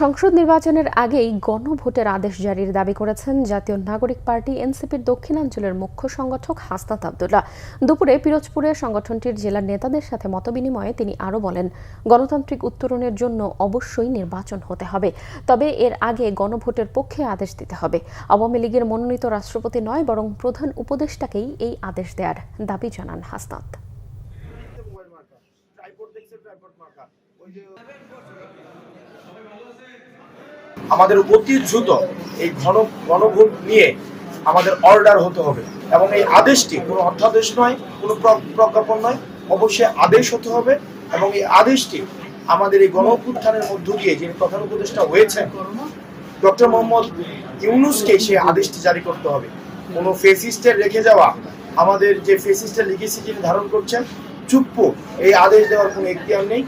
সংসদ নির্বাচনের আগেই গণভোটের আদেশ জারির দাবি করেছেন জাতীয় নাগরিক পার্টি, এনসিপির দক্ষিণাঞ্চলের মুখ্য সংগঠক হাসনাত আবদুল্লাহ। দুপুরে পিরোজপুরে সংগঠনটির জেলার নেতাদের সাথে মতবিনিময়ে তিনি আরও বলেন, গণতান্ত্রিক উত্তরণের জন্য অবশ্যই নির্বাচন হতে হবে। তবে এর আগে গণভোটের পক্ষে আদেশ দিতে হবে। আওয়ামী লীগের মনোনীত রাষ্ট্রপতি নয়, বরং প্রধান উপদেষ্টাকেই এই আদেশ দেওয়ার দাবি জানান হাসনাত আমাদের অতি দ্রুত এই ঘন গণভোট নিয়ে আমাদের অর্ডার হতে হবে। এবং এই আদেশটি কোনো অধ্যাদেশ নয়, কোনো প্র- প্রজ্ঞাপন নয়, অবশ্যই আদেশ হতে হবে। এবং এই আদেশটি আমাদের এই গণ অভ্যুত্থানের মধ্য দিয়ে যিনি প্রধান উপদেষ্টা হয়েছেন, ডক্টর মোহাম্মদ ইউনুসকে সেই আদেশটি জারি করতে হবে। কোনো ফেসিস্টের রেখে যাওয়া, আমাদের যে ফেসিস্টের লিগেসি যিনি ধারণ করছেন চুপ্পু এই আদেশ দেওয়ার কোনো এখতিয়ার নেই।